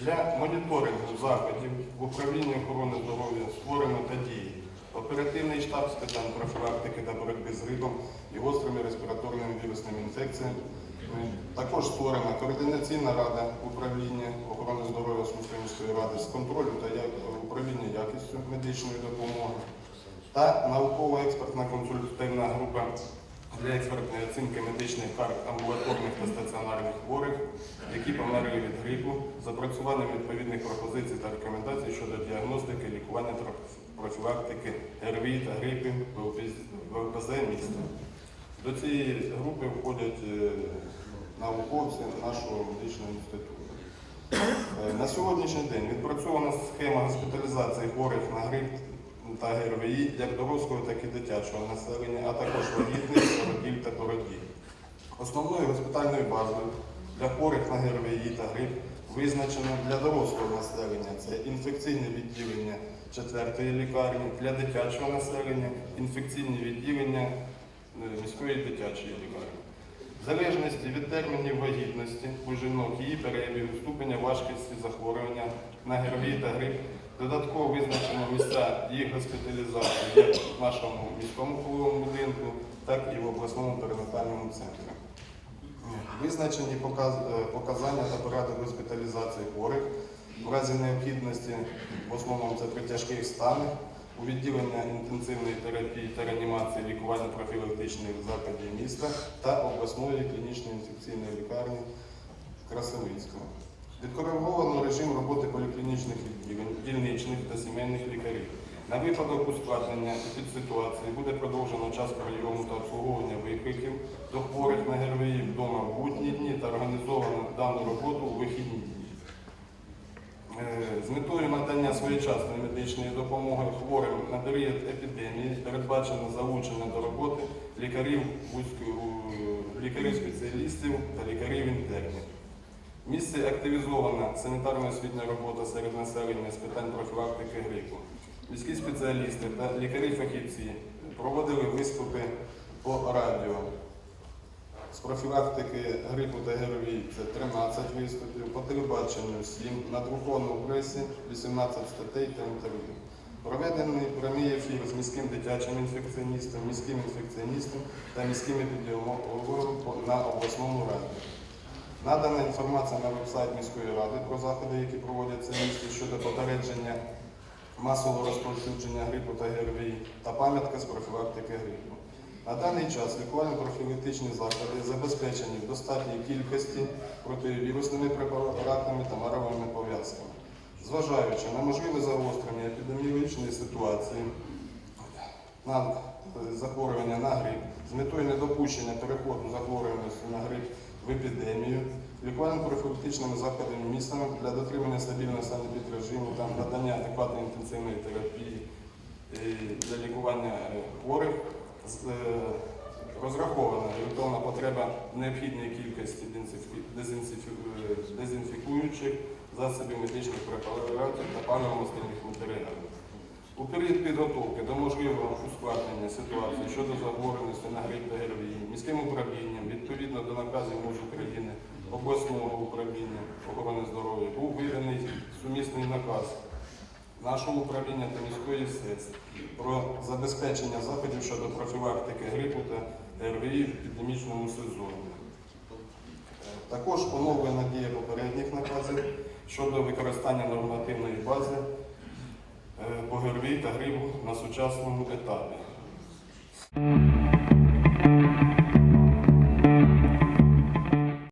Для моніторингу заходів в управлінні охорони здоров'я створено та діє оперативний штаб з питань профілактики та боротьби з грипом і гострими респіраторними вірусними інфекціями. Також створена координаційна рада управління охорони здоров'я Сумської ради з контролю та управління якістю медичної допомоги та наукова-експертна консультативна група для експертної оцінки медичних карт амбулаторних та стаціонарних хворих, які померли від грипу, запрацюванням відповідних пропозицій та рекомендацій щодо діагностики, лікування профілактики ГРВІ та грипів ВПЗ міста. До цієї групи входять е, науковці нашого медичного інституту. Е, На сьогоднішній день відпрацьована схема госпіталізації хворих на грип та ГРВІ як дорослого, так і дитячого населення, а також вагітних, породіль та породіль. Основною госпітальною базою для хворих на ГРВІ та грип визначено для дорослого населення це інфекційне відділення 4-ї лікарні, для дитячого населення інфекційні відділення е, міської дитячої лікарні. В залежності від термінів вагітності у жінок її перебігу, ступеня важкості захворювання на ГРВІ та грип, додатково визначено місця їх госпіталізації як в нашому міському пологовому будинку, так і в обласному перинатальному центрі. Визначені е, показання та порядок госпіталізації хворих в разі необхідності, в основному це при тяжких станах, у відділення інтенсивної терапії та реанімації лікування профілактичних закладів міста та обласної клінічної інфекційної лікарні Красовицького. Відкориговано режим роботи поліклінічних відділень, дільничних та сімейних лікарів. На випадок ускладнення ситуації буде продовжено час прийому та обслуговування викликів до хворих на ГРВІ вдома в будні дні та організовано дану роботу у вихідні дні. Е, З метою надання своєчасної медичної допомоги хворим на період епідемії передбачено залучення до роботи лікарів у- лікарів-спеціалістів та лікарів-інтернів. В місті активізована санітарно-освітня робота серед населення з питань профілактики грипу. Міські спеціалісти та лікарі-фахівці проводили виступи по радіо. З профілактики грипу та ГРВІ це 13 виступів, по телебаченню 7, на друкованій пресі 18 статей та інтерв'ю. Проведений прямий ефір з міським дитячим інфекціоністом, міським інфекціоністом та міським епідеміологом на обласному раді. Надана інформація на веб-сайт міської ради про заходи, які проводяться в місті щодо попередження масового розповсюдження грипу та ГРВІ та пам'ятка з профілактики грипу. На даний час лікувально-профілактичні заклади забезпечені в достатній кількості противірусними препаратами та маровими пов'язками. Зважаючи на можливе загострення епідеміологічної ситуації на е, захворювання на грип з метою недопущення переходу захворюваності на грип в епідемію, лікувально-профілактичними заходами міста для дотримання стабільного санепідрежиму та надання адекватної інтенсивної терапії е, для лікування е, хворих е, розрахована орієнтовна потреба необхідної кількості дезінфі- дезінфі- дезінфікуючих засобів медичних препаратів та паливно-мастильних матеріалів. У період підготовки до можливого ускладнення ситуації щодо захворюваності на грип та ГРВІ міським управлінням відповідно до наказів МОЗ України, обласного управління охорони здоров'я був виданий сумісний наказ нашого управління та міської СЕС про забезпечення заходів щодо профілактики грипу та ГРВІ в епідемічному сезоні. Також оновлена дія попередніх наказів щодо використання нормативної бази е, по ГРВІ та грипу на сучасному етапі.